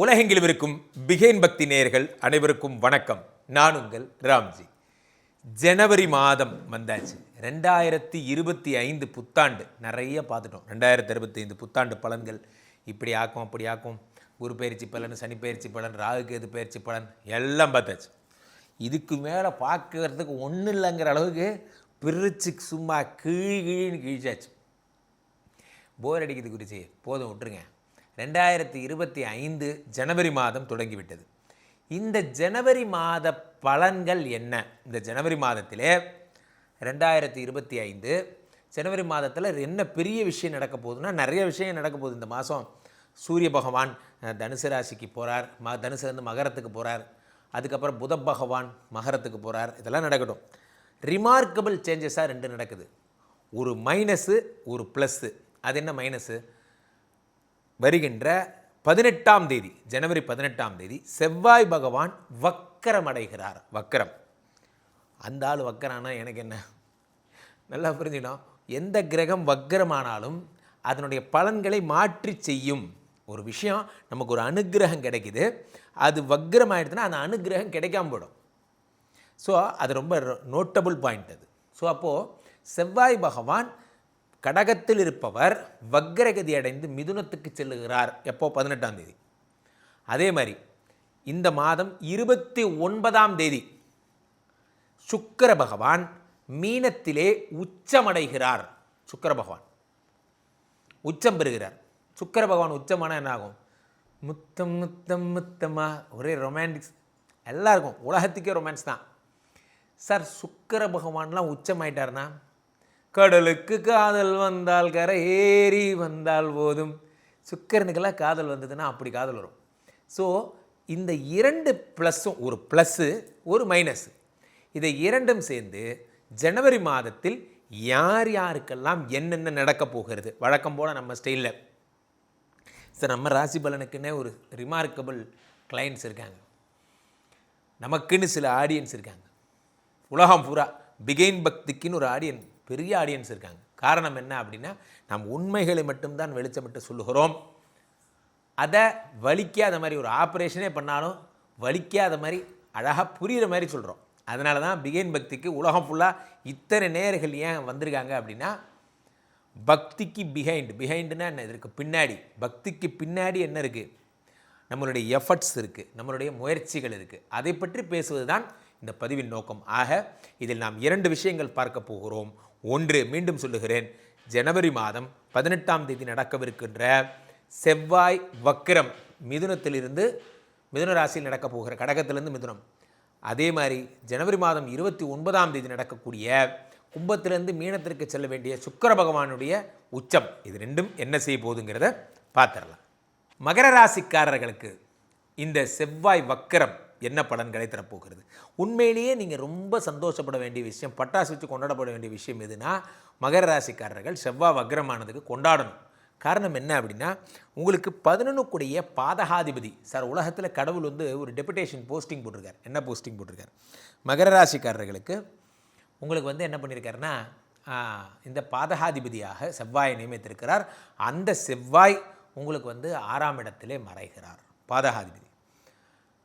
உலகெங்கிலும் இருக்கும் பிகேன் பக்தி நேயர்கள் அனைவருக்கும் வணக்கம். நான் உங்கள் ராம்ஜி. ஜனவரி மாதம் வந்தாச்சு. ரெண்டாயிரத்தி இருபத்தி ஐந்து புத்தாண்டு. நிறைய பார்த்துட்டோம். ரெண்டாயிரத்தி இருபத்தி ஐந்து புத்தாண்டு பலன்கள். இப்படி ஆக்கும் அப்படி ஆக்கும். குரு பயிற்சி பலன் சனி பயிற்சி பலன் ராகுகேது பயிற்சி பலன் எல்லாம் பார்த்தாச்சு. இதுக்கு மேலே பார்க்கறதுக்கு ஒன்றும் இல்லைங்கிற அளவுக்கு பிரிச்சு சும்மா கீழ் கீழ்னு கிழிச்சாச்சு. போர் அடிக்கிறது குறிச்சி போதும் விட்டுருங்க. ரெண்டாயிரத்தி இருபத்தி ஐந்து ஜனவரி மாதம் தொடங்கிவிட்டது. இந்த ஜனவரி மாத பலன்கள் என்ன? இந்த ஜனவரி மாதத்திலே ரெண்டாயிரத்தி இருபத்தி ஐந்து ஜனவரி மாதத்தில் என்ன பெரிய விஷயம் நடக்க போகுதுன்னா நிறைய விஷயம் நடக்க போகுது. இந்த மாதம் சூரிய பகவான் தனுசு ராசிக்கு போகிறார் ம தனுசுலேருந்து வந்து மகரத்துக்கு போகிறார் அதுக்கப்புறம் புத பகவான் மகரத்துக்கு போகிறார் இதெல்லாம் நடக்கட்டும். ரிமார்க்கபிள் சேஞ்சஸாக ரெண்டு நடக்குது. ஒரு மைனஸு ஒரு ப்ளஸ்ஸு அது என்ன மைனஸு வருகின்ற பதினெட்டாம் தேதி ஜனவரி பதினெட்டாம் தேதி செவ்வாய் பகவான் வக்கரம் அடைகிறார். வக்கரம். அந்த ஆள் வக்கரானா எனக்கு என்ன? நல்லா புரிஞ்சுக்கணும். எந்த கிரகம் வக்கரமானாலும் அதனுடைய பலன்களை மாற்றி செய்யும் ஒரு விஷயம். நமக்கு ஒரு அனுக்கிரகம் கிடைக்குது. அது வக்கரம் அந்த அனுக்கிரகம் கிடைக்காம போயிடும். ஸோ அது ரொம்ப நோட்டபுள் பாயிண்ட் அது. ஸோ அப்போது செவ்வாய் பகவான் கடகத்தில் இருப்பவர் வக்ரகதி அடைந்து மிதுனத்துக்கு செல்லுகிறார். எப்போ? பதினெட்டாம் தேதி. அதே மாதிரி இந்த மாதம் இருபத்தி ஒன்பதாம் தேதி சுக்கர பகவான் மீனத்திலே உச்சமடைகிறார். சுக்கிர பகவான். உச்சம் பெறுகிறார். சுக்கிர பகவான் உச்சமான என்ன ஆகும் முத்தம் முத்தம்? முத்தமாக ஒரே ரொமான்டிக்ஸ் எல்லாருக்கும். உலகத்துக்கே ரொமான்ஸ் தான். சார் சுக்கிர பகவான்லாம் உச்சமாயிட்டார்னா கடலுக்கு காதல் வந்தால் கரை ஏறி வந்தால் போதும். சுக்கிரனுக்கெல்லாம் காதல் வந்ததுன்னா அப்படி காதல் வரும். ஸோ இந்த இரண்டு ப்ளஸ்ஸும் ஒரு ப்ளஸ்ஸு ஒரு மைனஸ் இதை இரண்டும் சேர்ந்து ஜனவரி மாதத்தில் யார் யாருக்கெல்லாம் என்னென்ன நடக்கப் போகிறது? வழக்கம் போல் நம்ம ஸ்டைலில் சார் நம்ம ராசி பலனுக்குன்னே ஒரு ரிமார்க்கபிள் கிளைண்ட்ஸ் இருக்காங்க. நமக்குன்னு சில ஆடியன்ஸ் இருக்காங்க. உலகம் பூரா பிகெயின் பக்திக்குன்னு ஒரு ஆடியன் பெரிய ஆடியன்ஸ் இருக்காங்க. காரணம் என்ன அப்படின்னா நாம் உண்மைகளை மட்டும்தான் வெளிச்சமிட்டு சொல்லுகிறோம். அதை வலிக்காத மாதிரி ஒரு ஆப்ரேஷனே பண்ணாலும் வலிக்காத மாதிரி அழகாக புரிகிற மாதிரி சொல்கிறோம் அதனால தான் பிகேன் பக்திக்கு உலகம் ஃபுல்லாக இத்தனை நேர்கள் ஏன் வந்திருக்காங்க அப்படின்னா பக்திக்கு பிஹைண்ட் பிஹைண்டுனா என்ன? இதற்கு பின்னாடி. பக்திக்கு பின்னாடி என்ன இருக்குது நம்மளுடைய எஃபர்ட்ஸ் இருக்குது நம்மளுடைய முயற்சிகள் இருக்குது அதை பற்றி பேசுவது தான் இந்த பதிவின் நோக்கம். ஆக இதில் நாம் இரண்டு விஷயங்கள் பார்க்க போகிறோம். ஒன்று மீண்டும் சொல்லுகிறேன். ஜனவரி மாதம் பதினெட்டாம் தேதி நடக்கவிருக்கின்ற செவ்வாய் வக்கிரம் மிதுனத்திலிருந்து மிதுன ராசியில் நடக்கப் போகிற கடகத்திலிருந்து மிதுனம். அதே மாதிரி ஜனவரி மாதம் இருபத்தி ஒன்பதாம் தேதி நடக்கக்கூடிய கும்பத்திலிருந்து மீனத்திற்கு செல்ல வேண்டிய சுக்கிர பகவானுடைய உச்சம். இது ரெண்டும் என்ன செய்ய போகுதுங்கிறத பார்த்துடலாம். மகர ராசிக்காரர்களுக்கு இந்த செவ்வாய் வக்கரம் என்ன பலன்களை தரப்போகிறது? உண்மையிலேயே நீங்கள் ரொம்ப சந்தோஷப்பட வேண்டிய விஷயம் பட்டாசு வச்சு கொண்டாடப்பட வேண்டிய விஷயம் எதுனா மகர ராசிக்காரர்கள் செவ்வாய் வக்ரமானதுக்கு கொண்டாடணும். காரணம் என்ன அப்படின்னா உங்களுக்கு பதினொன்றுக்குடைய பாதகாதிபதி சார் உலகத்தில் கடவுள் வந்து ஒரு டெபுடேஷன் போஸ்டிங் போட்டிருக்கார். என்ன போஸ்டிங் போட்டிருக்கார்? மகர ராசிக்காரர்களுக்கு உங்களுக்கு வந்து என்ன பண்ணியிருக்காருன்னா இந்த பாதகாதிபதியாக செவ்வாயை நியமித்திருக்கிறார். அந்த செவ்வாய் உங்களுக்கு வந்து ஆறாம் இடத்திலே மறைகிறார். பாதகாதிபதி.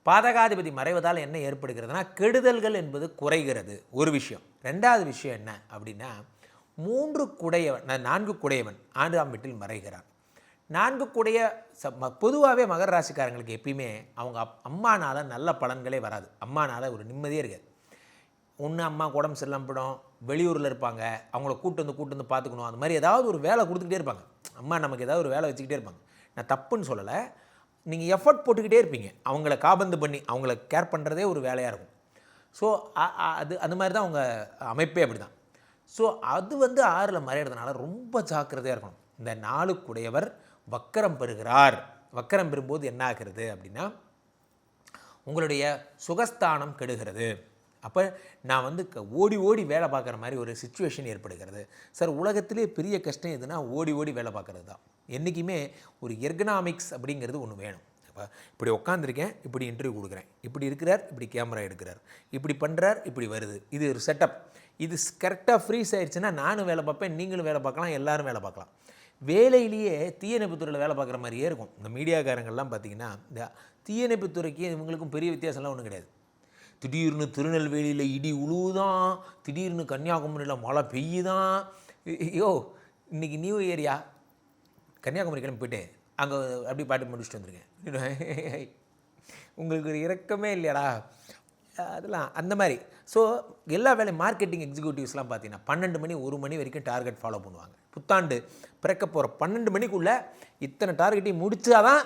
பாதகாதிபதி மறைவதால் என்ன ஏற்படுகிறதுனா கெடுதல்கள் என்பது குறைகிறது. ஒரு விஷயம். ரெண்டாவது விஷயம் என்ன அப்படின்னா மூன்று குடையவன் நான்கு குடையவன் ஆண்டாம் வீட்டில் மறைகிறான். நான்கு குடைய ச பொதுவாகவே மகர ராசிக்காரங்களுக்கு எப்பயுமே அவங்க அப் அம்மானால் நல்ல பலன்களே வராது. அம்மானால் ஒரு நிம்மதியே இருக்காது. ஒன்று அம்மா உடம்பு சரியில்லாம போயிடும் வெளியூரில் இருப்பாங்க அவங்கள கூட்டு வந்து கூட்டு வந்து பார்த்துக்கணும். அந்த மாதிரி ஏதாவது ஒரு வேலை கொடுத்துக்கிட்டே இருப்பாங்க. அம்மா நமக்கு ஏதாவது ஒரு வேலை வச்சுக்கிட்டே இருப்பாங்க. நான் தப்புன்னு சொல்லலை. நீங்கள் எஃபர்ட் போட்டுக்கிட்டே இருப்பீங்க. அவங்கள காபந்து பண்ணி அவங்கள கேர் பண்ணுறதே ஒரு வேலையாக இருக்கும். ஸோ அது அந்த மாதிரி தான் அவங்க அமைப்பே அப்படி தான் ஸோ அது வந்து ஆறில் மறையிறதுனால ரொம்ப ஜாக்கிரதையாக இருக்கணும். இந்த நாளுக்குடையவர் வக்கரம் பெறுகிறார். வக்கரம் பெறும்போது என்ன ஆகிறது அப்படின்னா உங்களுடைய சுகஸ்தானம் கெடுகிறது. அப்போ நான் வந்து க- ஓடி ஓடி வேலை பார்க்குற மாதிரி ஒரு சுச்சுவேஷன் ஏற்படுகிறது. சார் உலகத்திலே பெரிய கஷ்டம் எதுனா ஓடி ஓடி வேலை பார்க்குறது தான். என்றைக்குமே ஒரு எர்கனாமிக்ஸ் அப்படிங்கிறது ஒன்று வேணும். இப்போ இப்படி உட்காந்துருக்கேன் இப்படி இன்டர்வியூ கொடுக்குறேன். இப்படி இருக்கிறார் இப்படி கேமரா எடுக்கிறார். இப்படி பண்ணுறார் இப்படி வருது. இது ஒரு செட்டப் இது கரெக்டாக ஃப்ரீஸ் ஆயிடுச்சுன்னா நானும் வேலை பார்ப்பேன் நீங்களும் வேலை பார்க்கலாம் எல்லோரும் வேலை பார்க்கலாம். வேலையிலேயே தீயணைப்புத்துறையில் வேலை பார்க்குற மாதிரியே இருக்கும். இந்த மீடியாக்காரங்கள்லாம் பார்த்தீங்கன்னா இந்த தீயணைப்புத்துறைக்கு இவங்களுக்கும் பெரிய வித்தியாசம்லாம் ஒன்றும் கிடையாது. திடீர்னு திருநெல்வேலியில் இடி உழுவுதான் திடீர்னு கன்னியாகுமரியில் மழை பெய்யுதான். ஐயோ இன்னைக்கு நியூ ஏரியா கன்னியாகுமரி கிளம்பி போயிட்டேன். அங்கே அப்படி பாட்டு முடிச்சுட்டு வந்திருக்கேன். உங்களுக்கு ஒரு இறக்கமே இல்லையாடா? அதெல்லாம் அந்த மாதிரி. ஸோ எல்லா வேலையும் மார்க்கெட்டிங் எக்ஸிக்யூட்டிவ்ஸ்லாம் பார்த்தீங்கன்னா பன்னெண்டு மணி ஒரு மணி வரைக்கும் டார்கெட் ஃபாலோ பண்ணுவாங்க. புத்தாண்டு பிறக்க போகிற பன்னெண்டு மணிக்குள்ளே இத்தனை டார்கெட்டையும் முடிச்சாதான்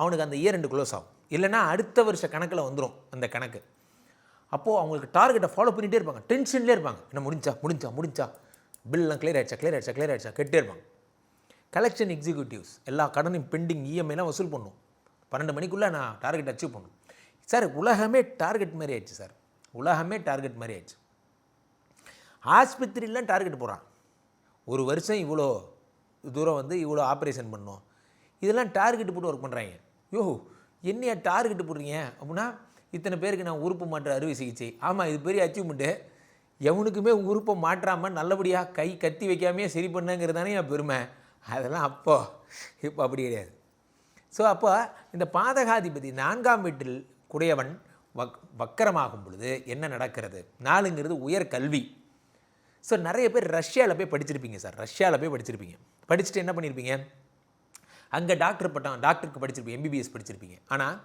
அவனுக்கு அந்த இயர் ரெண்டு க்ளோஸ் ஆகும். இல்லைன்னா அடுத்த வருஷ கணக்கில் வந்துடும் அந்த கணக்கு. அப்போது அவங்களுக்கு டார்கெட்டை ஃபாலோ பண்ணிகிட்டே இருப்பாங்க. டென்ஷன்லேயே இருப்பாங்க. என்ன முடிஞ்சா முடிஞ்சா முடிஞ்சா. பில்லாம் கிளியர் ஆகிடுச்சா கிளியர் ஆகிடுச்சா கிளியர் ஆகிடுச்சா கேட்டே இருப்பாங்க. கலெக்ஷன் எக்ஸிக்யூட்டிவ்ஸ் எல்லா கடனையும் பெண்டிங் இஎம்ஐலாம் வசூல் பண்ணும். பன்னெண்டு மணிக்குள்ளே நான் டார்கெட் அச்சீவ் பண்ணும் சார் உலகமே டார்கெட் மாதிரி ஆயிடுச்சு சார் உலகமே டார்கெட் மாதிரி ஆயிடுச்சு. ஆஸ்பத்திரிலாம் டார்கெட் போகிறான் ஒரு வருஷம் இவ்வளோ தூரம் வந்து இவ்வளோ ஆப்ரேஷன் பண்ணோம். இதெல்லாம் டார்கெட் போட்டு ஒர்க் பண்ணுறாங்க யோ என்னையா டார்கெட் போடுறீங்க? அப்படின்னா இத்தனை பேருக்கு நான் உறுப்பு மாற்ற அறுவை சிகிச்சை. ஆமாம் இது பெரிய அச்சீவ்மெண்ட்டு எவனுக்குமே உறுப்பை மாற்றாமல் நல்லபடியாக கை கத்தி வைக்காமையே சரி பண்ணுங்கிறது தானே என் பெருமை. அதெல்லாம் அப்போ இப்போ அப்படி கிடையாது. ஸோ அப்போ இந்த பாதகாதிபதி நான்காம் வீட்டில் குடையவன் வக் வக்கரமாகும் பொழுது என்ன நடக்கிறது? நாலுங்கிறது உயர் கல்வி. ஸோ நிறைய பேர் ரஷ்யாவில் போய் படிச்சிருப்பீங்க சார். ரஷ்யாவில் போய் படிச்சிருப்பீங்க. படிச்சுட்டு என்ன பண்ணியிருப்பீங்க அங்கே டாக்டர் பட்டம் டாக்டருக்கு படிச்சிருப்பீங்க எம்பிபிஎஸ் படிச்சிருப்பீங்க. ஆனால்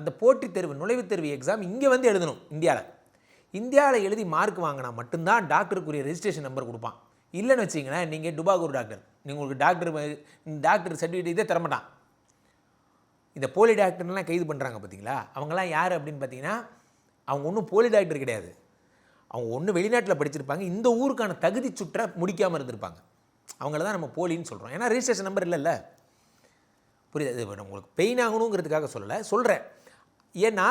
அந்த போட்டித் தேர்வு நுழைவுத் தேர்வு எக்ஸாம் இங்கே வந்து எழுதணும் இந்தியாவில் இந்தியாவில் எழுதி மார்க் வாங்கினா மட்டும்தான் டாக்டருக்குரிய ரெஜிஸ்ட்ரேஷன் நம்பர் கொடுப்பான். இல்லைன்னு வச்சிங்களேன் நீங்கள் டுபாகூர் டாக்டர் நீங்கள் உங்களுக்கு டாக்டர் டாக்டர் சர்டிஃபிகேட் இதே தரமாட்டான். இந்த போலி டாக்டர்லாம் கைது பண்ணுறாங்க பார்த்தீங்களா அவங்களாம் யார் அப்படின்னு பார்த்தீங்கன்னா அவங்க ஒன்றும் போலி டாக்டர் கிடையாது. அவங்க ஒன்று வெளிநாட்டில் படிச்சிருப்பாங்க இந்த ஊருக்கான தகுதி சுற்றை முடிக்காமல் இருந்திருப்பாங்க. அவங்கள தான் நம்ம போலின்னு சொல்கிறோம் ஏன்னா ரிஜிஸ்ட்ரேஷன் நம்பர் இல்லைல்ல. புரியுது? இது உங்களுக்கு பெயின் ஆகணுங்கிறதுக்காக சொல்லலை சொல்கிறேன் ஏன்னா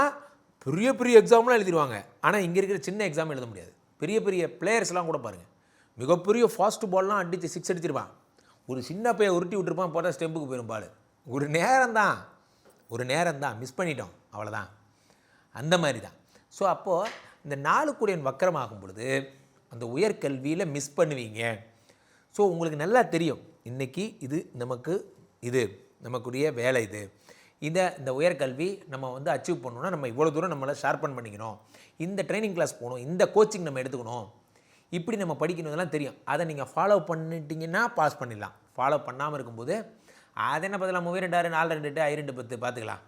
பெரிய பெரிய எக்ஸாம்லாம் எழுதிடுவாங்க ஆனால் இங்கே இருக்கிற சின்ன எக்ஸாம் எழுத முடியாது. பெரிய பெரிய பிளேயர்ஸ்லாம் கூட பாருங்கள் மிகப்பெரிய ஃபாஸ்ட் பால்லாம் அடித்து சிக்ஸ் அடிச்சிருப்பான். ஒரு சின்ன பையன் உருட்டி விட்டுருப்பான் போட்டால் ஸ்டெம்புக்கு போயிடும் பால். ஒரு நேரம் தான் ஒரு நேரம் தான் மிஸ் பண்ணிட்டோம். அவ்வளோதான் அந்த மாதிரி தான் ஸோ அப்போது இந்த நாலு கூடியன் வக்கரமாகும் பொழுது அந்த உயர்கல்வியில் மிஸ் பண்ணுவீங்க. ஸோ உங்களுக்கு நல்லா தெரியும். இன்றைக்கி இது நமக்கு இது. நமக்குரிய வேலை இது. இதை இந்த உயர்கல்வி நம்ம வந்து அச்சீவ் பண்ணணும்னா நம்ம இவ்வளோ தூரம் நம்மளை ஷார்ப்பன் பண்ணிக்கணும். இந்த ட்ரைனிங் கிளாஸ் போகணும் இந்த கோச்சிங் நம்ம எடுத்துக்கணும். இப்படி நம்ம படிக்கணும் இதெல்லாம் தெரியும். அதை நீங்கள் ஃபாலோ பண்ணிட்டீங்கன்னா பாஸ் பண்ணிடலாம். ஃபாலோ பண்ணாமல் இருக்கும்போது அதை என்ன பதிலாக மூவி ரெண்டாயிரம் நாலு ரெண்டு எட்டு ஐ ரெண்டு பத்து பார்த்துக்கலாம்.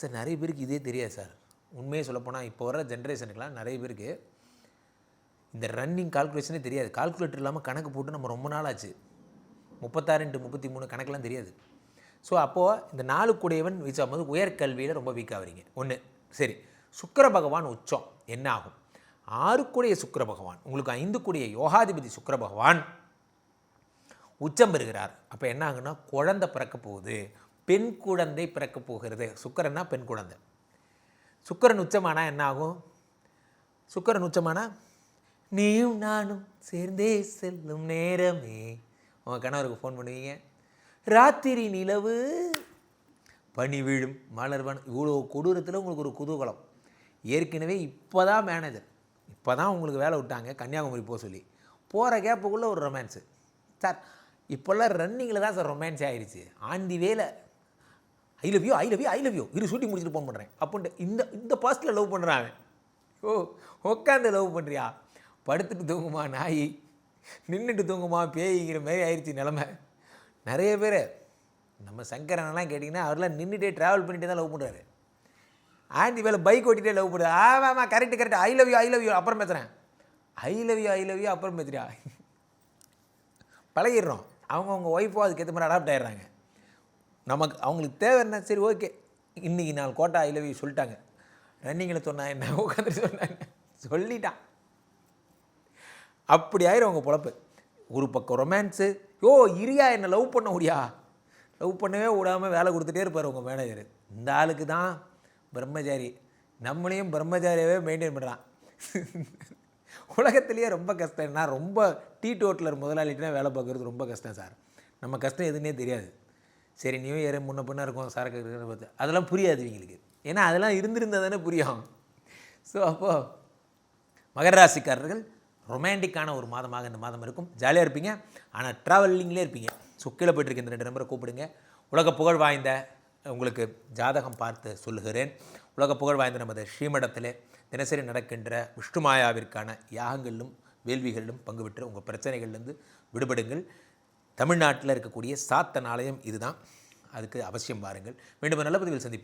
சார் நிறைய பேருக்கு இதே தெரியாது சார். உண்மையை சொல்லப்போனால் இப்போ வர ஜென்ரேஷனுக்கெலாம் நிறைய பேருக்கு இந்த ரன்னிங் கால்குலேஷனே தெரியாது. கால்குலேட்டர் இல்லாமல் கணக்கு போட்டு நம்ம ரொம்ப நாள் ஆச்சு. முப்பத்தாறு இன்ட்டு முப்பத்தி மூணு கணக்கெலாம் தெரியாது. ஸோ அப்போது இந்த நாலு கூடையவன் வீச்சாகும்போது உயர்கல்வியில் ரொம்ப வீக் ஆகுறீங்க ஒன்று சரி. சுக்கிர பகவான் உச்சம். என்ன ஆகும்? ஆறு கூடிய சுக்கிர பகவான். உங்களுக்கு ஐந்து கூடிய யோகாதிபதி சுக்கர பகவான் உச்சம் பெறுகிறார். அப்போ என்ன ஆகுன்னா குழந்தை பிறக்க போகுது. பெண் குழந்தை பிறக்க போகிறது. சுக்கரன்னா பெண் குழந்தை. சுக்கிரன் உச்சமானா என்ன ஆகும்? சுக்கரன் உச்சமானா நீயும் நானும் சேர்ந்தே செல்லும் நேரமே. உங்கள் கணவருக்கு ஃபோன் பண்ணுவீங்க? ராத்திரி நிலவு. பனி விழும் மலர்வன் இவ்வளோ கொடூரத்தில் உங்களுக்கு ஒரு குதூகலம். ஏற்கனவே இப்போ தான் மேனேஜர் இப்போ தான் உங்களுக்கு வேலை விட்டாங்க. கன்னியாகுமரி போக சொல்லி. போகிற கேப்புக்குள்ளே ஒரு ரொமான்ஸு சார் இப்போல்லாம் ரன்னிங்கில் தான் சார் ரொமான்ஸ் ஆயிடுச்சு ஆண்டி வேலை. I love you I love you I love you இரு ஷூட்டிங் முடிச்சுட்டு ஃபோன் பண்ணுறேன் அப்படின்ட்டு இந்த இந்த பாஸ்ட்டில் லவ் பண்ணுறான் ஓ உட்காந்து லவ் பண்ணுறியா படுத்துட்டு தூங்குமா நாய்? நின்றுட்டு தூங்குமா பேய்ங்கிற மாதிரி ஆயிடுச்சு நிலமை. நிறைய பேர் நம்ம சங்கரனெல்லாம் கேட்டிங்கன்னா அவரெல்லாம் நின்றுட்டே ட்ராவல் பண்ணிட்டு தான் லவ் பண்ணுறாரு ஆண்டி வேலை பைக் ஓட்டிகிட்டே லவ் பண்ணுறது ஆமாம் ஆமாம் correct correct I love you I love you அப்புறம் பேசுகிறேன் I love you I love you அப்புறம் பேசுறியா? பழகிடுறோம். அவங்கவுங்க ஒய்ஃபோ அதுக்கேற்ற மாதிரி அடாப்ட் ஆகிடுறாங்க நமக்கு அவங்களுக்கு தேவை என்ன? சரி ஓகே இன்றைக்கி நாள் கோட்டா ஐ லவ் யூ சொல்லிட்டாங்க. ரன்னிங்கில் சொன்னா என்ன? உட்காந்துட்டு சொன்னாங்க. சொல்லிட்டான். அப்படி ஆயிரும் அவங்க பொழப்பு. ஒரு பக்கம் ரொமான்ஸு யோ இரியா என்னை லவ் பண்ண முடியா லவ் பண்ணவே விடாமல் வேலை கொடுத்துட்டே இருப்பார் உங்கள் மேனேஜர் இந்த ஆளுக்கு தான் பிரம்மச்சாரி. நம்மளையும் பிரம்மச்சாரியாகவே மெயின்டைன் பண்ணுறான் உலகத்துலேயே ரொம்ப கஷ்டம்னா ரொம்ப டீ டோட்டலர் முதலாளிகிட்டே வேலை பார்க்குறது ரொம்ப கஷ்டம் சார். நம்ம கஷ்டம் எதுன்னே தெரியாது. சரி நியூ இயர் முன்ன பின்ன இருக்கும் சரக்கு இருக்கிறத பார்த்து. அதெல்லாம் புரியாது இவங்களுக்கு. ஏன்னா அதெல்லாம் இருந்திருந்தால் தானே புரியும். ஸோ அப்போது மகர ராசிக்காரர்கள் ரொமான்டிக்கான ஒரு மாதமாக இந்த மாதம் இருக்கும். ஜாலியாக இருப்பீங்க. ஆனால் ட்ராவலிங்லேயே இருப்பீங்க. ஸோ கீழே போயிட்டு இருக்க இந்த ரெண்டு நம்பரை கூப்பிடுங்க. உலக புகழ் வாய்ந்த உங்களுக்கு ஜாதகம் பார்த்து சொல்லுகிறேன். உலக புகழ் வாய்ந்த நமது ஸ்ரீமடத்திலே தினசரி நடக்கின்ற விஷ்ணுமாயாவிற்கான யாகங்களிலும் வேள்விகளிலும் பங்கு பெற்று உங்கள் பிரச்சனைகள்லேருந்து விடுபடுங்கள். தமிழ்நாட்டில் இருக்கக்கூடிய சாத்தன் ஆலயம் இதுதான். அதுக்கு அவசியம் பாருங்கள் மீண்டும் நல்ல பதிவில் சந்திப்போம்.